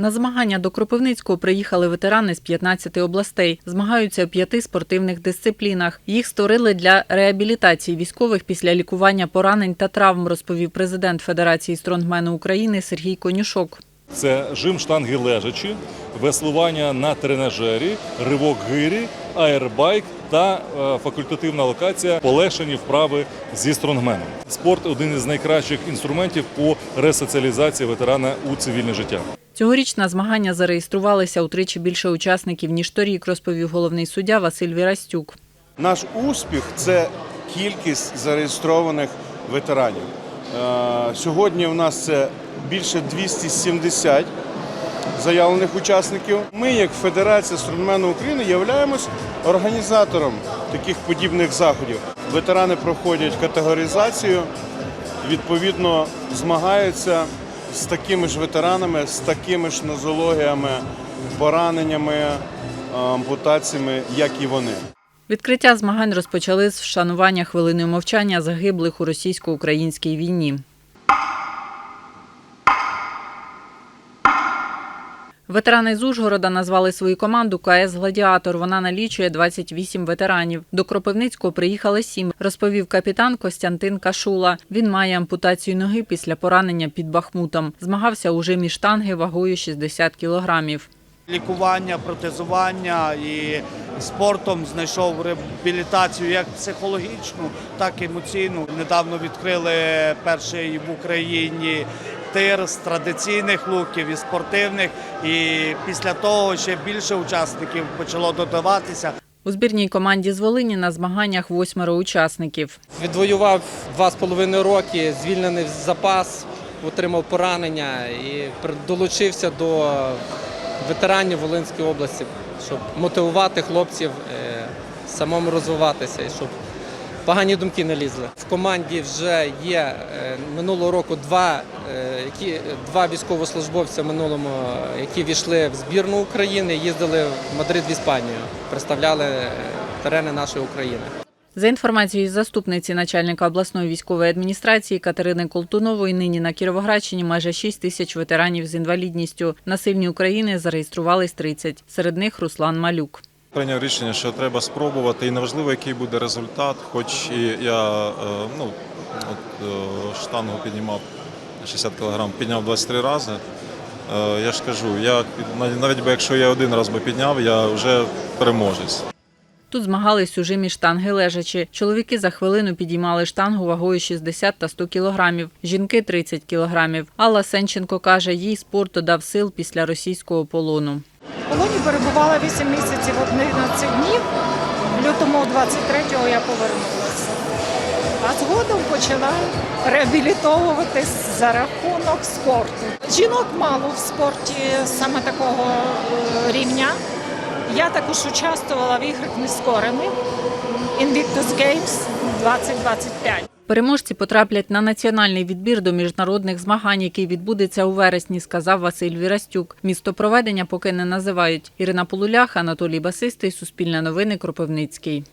На змагання до Кропивницького приїхали ветерани з 15 областей. Змагаються у п'яти спортивних дисциплінах. Їх створили для реабілітації військових після лікування поранень та травм, розповів президент Федерації стронгмену України Сергій Конюшок. Це жим штанги лежачі, веслування на тренажері, ривок гирі, аербайк та е, факультативна локація полегшені вправи зі стронгменом. Спорт один із найкращих інструментів по ресоціалізації ветерана у цивільне життя. Цьогоріч на змагання зареєструвалися утричі більше учасників ніж торік, розповів головний суддя Василь Вірастюк. Наш успіх це кількість зареєстрованих ветеранів. Е, Сьогодні у нас це більше 270 заявлених учасників. Ми, як Федерація стронгмену України, являємось організатором таких подібних заходів. Ветерани проходять категоризацію, відповідно змагаються з такими ж ветеранами, з такими ж нозологіями, пораненнями, е, ампутаціями, як і вони. Відкриття змагань розпочали з вшанування хвилиною мовчання загиблих у російсько-українській війні. Ветерани з Ужгорода назвали свою команду КС Гладіатор. Вона налічує 28 ветеранів. До Кропивницького приїхали сім, розповів капітан Костянтин Кашула. Він має ампутацію ноги після поранення під Бахмутом. Змагався у жимі штанги вагою 60 кілограмів. лікування, протезування і спортом знайшов реабілітацію як психологічну, так і емоційну. Недавно відкрили перший в Україні тир з традиційних луків і спортивних. І після того ще більше учасників почало додаватися. У збірній команді з Волині на змаганнях восьмеро учасників. Відвоював два з половиною роки, звільнений в запас, отримав поранення і долучився до ветеранів Волинської області, щоб мотивувати хлопців е, самому розвиватися і щоб погані думки не лізли. В команді вже є е, минулого року два, е, які, два військовослужбовця минулому, які війшли в збірну України, їздили в Мадрид в Іспанію, представляли е, терени нашої України. За інформацією заступниці начальника обласної військової адміністрації Катерини Колтунової, нині на Кіровоградщині майже 6 тисяч ветеранів з інвалідністю. На сильні України зареєструвались 30. Серед них Руслан Малюк. Прийняв рішення, що треба спробувати, і неважливо, який буде результат. Хоч і я е, ну, от, е, штангу піднімав 60 кг, підняв 23 рази. Е, Я ж кажу, я навіть би якщо я один раз би підняв, я вже переможець. Тут змагались у жимі штанги лежачі. Чоловіки за хвилину підіймали штангу вагою 60 та 100 кілограмів, жінки 30 кілограмів. Алла Сенченко каже, їй спорт додав сил після російського полону. Полоні перебувала 8 місяців 11 днів. В лютому 23-го я повернулася. А згодом почала реабілітовуватись за рахунок спорту. Жінок мало в спорті саме такого е, рівня. Я також участвувала в іграх нескорених Invictus Games 2025. Переможці потраплять на національний відбір до міжнародних змагань, який відбудеться у вересні, сказав Василь Вірастюк. Місто проведення поки не називають. Ірина Полулях, Анатолій Басистий, Суспільне новини, Кропивницький.